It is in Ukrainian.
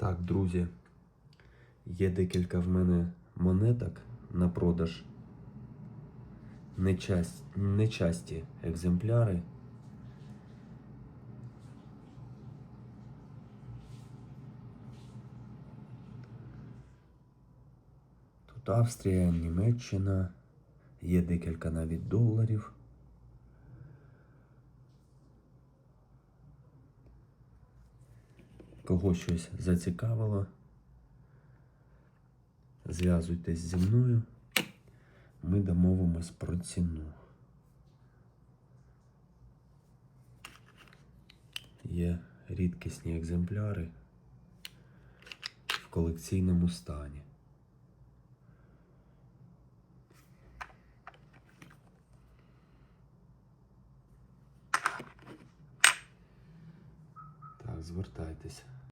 Так, друзі, є декілька в мене монеток на продаж. Нечас- Нечасті екземпляри. Тут Австрія, Німеччина, є декілька навіть доларів. Кого щось зацікавило, зв'язуйтесь зі мною, ми домовимось про ціну. Є рідкісні екземпляри в колекційному стані. Так, звертайтеся.